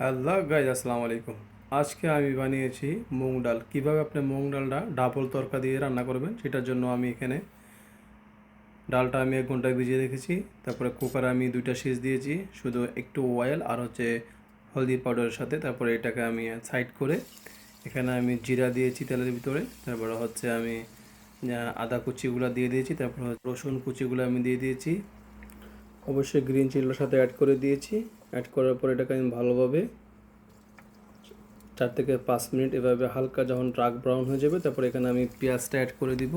Hello guys, আসসালামু আলাইকুম। আজকে আমি বানিয়েছি মুগ ডাল। কীভাবে আপনি মুগ ডালটা ডাবল তরকা দিয়ে রান্না করবেন সেটার জন্য আমি এখানে ডালটা আমি এক ঘণ্টা ভিজিয়ে রেখেছি। তারপরে কুকারে আমি দুইটা সিজ দিয়েছি, শুধু একটু অয়েল আর হচ্ছে হলদি পাউডারের সাথে। তারপরে এটাকে আমি সাইড করে এখানে আমি জিরা দিয়েছি তেলের ভিতরে। তারপরে হচ্ছে আমি আদা কুচিগুলো দিয়ে দিয়েছি। তারপরে রসুন কুচিগুলো আমি দিয়ে দিয়েছি। অবশ্যই গ্রিন চিলির সাথে অ্যাড করে দিয়েছি। অ্যাড করার পর এটাকে আমি ভালোভাবে চার থেকে পাঁচ মিনিট এভাবে হালকা যখন ডার্ক ব্রাউন হয়ে যাবে, তারপর এখানে আমি পেঁয়াজটা অ্যাড করে দিব।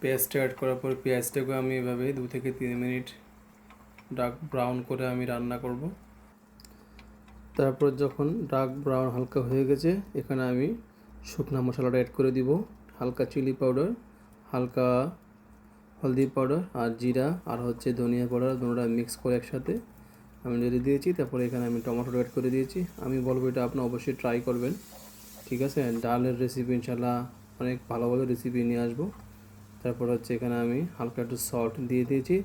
পেঁয়াজটা অ্যাড করার পর পেঁয়াজটাকে আমি এভাবে দু থেকে তিন মিনিট ডার্ক ব্রাউন করে আমি রান্না করব। তারপর যখন ডার্ক ব্রাউন হালকা হয়ে গেছে, এখানে আমি শুকনো মশলাটা অ্যাড করে দিব। হালকা চিলি পাউডার হালকা হলদি পাউডার আর জিরা আর হচ্ছে ধনিয়া পাউডার দুটোটা মিক্স করে একসাথে। আমি যদি দিয়েছি, তারপরে এখানে আমি টমেটো অ্যাড করে দিয়েছি। আমি বলব এটা আপনি অবশ্যই ট্রাই করবেন। ঠিক আছে? ডালের রেসিপি ইনশাল্লাহ অনেক ভালো ভালো রেসিপি নিয়ে আসব। তারপর হচ্ছে এখানে আমি হালকা একটু সল্ট দিয়ে দিয়েছি,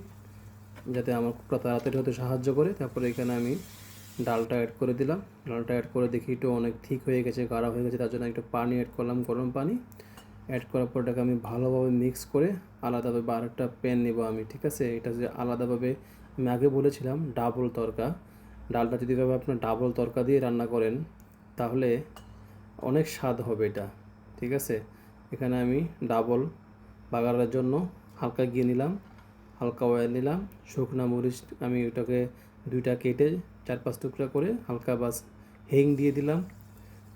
যাতে আমার খুব তাড়াতাড়ি হতে সাহায্য করে। তারপরে এখানে আমি ডালটা অ্যাড করে দিলাম। ডালটা অ্যাড করে দেখি একটু অনেক ঠিক হয়ে গেছে, গাঢ় হয়ে গেছে, তার জন্য একটু পানি অ্যাড করলাম, গরম পানি। অ্যাড করার পর এটাকে আমি ভালোভাবে মিক্স করে আলাদাভাবে আরেকটা প্যান নেব আমি। ঠিক আছে? এটা যে আলাদাভাবে আমি আগে বলেছিলাম ডাবল তরকা। ডালটা যদি ভাবে আপনার ডাবল তরকা দিয়ে রান্না করেন, তাহলে অনেক স্বাদ হবে এটা, ঠিক আছে? এখানে আমি ডাবল বাগারের জন্য হালকা ঘি নিলাম, হালকা অয়েল নিলাম, শুকনো মরিচ আমি ওটাকে দুইটা কেটে চার পাঁচ টুকরা করে হালকা বাস হিং দিয়ে দিলাম।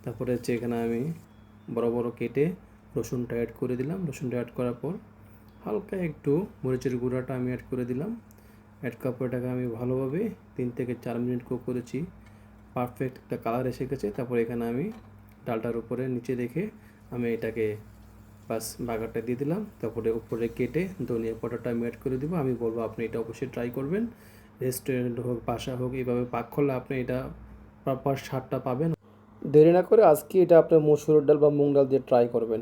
তারপরে হচ্ছে এখানে আমি বড় বড় কেটে রসুনটা অ্যাড করে দিলাম। রসুনটা অ্যাড করার পর হালকা একটু মরিচের গুঁড়াটা আমি অ্যাড করে দিলাম। পর এটাকে আমি ভালোভাবে তিন থেকে চার মিনিট কুক করেছি। পারফেক্ট একটা কালার এসে গেছে। তারপর এখানে আমি ডালটার উপরে নিচে রেখে আমি এটাকে বাস বাগারটা দিয়ে দিলাম। তারপরে উপরে কেটে ধনিয়া পাউডারটা আমি করে দিব। আমি বলব আপনি এটা অবশ্যই ট্রাই করবেন। রেস্টুরেন্ট হোক, বাসা হোক, এইভাবে পাক করলে আপনি এটা প্রপার স্বাদটা পাবেন। দেরি না করে আজকে এটা আপনার মসুর ডাল বা মুগ ডাল দিয়ে ট্রাই করবেন।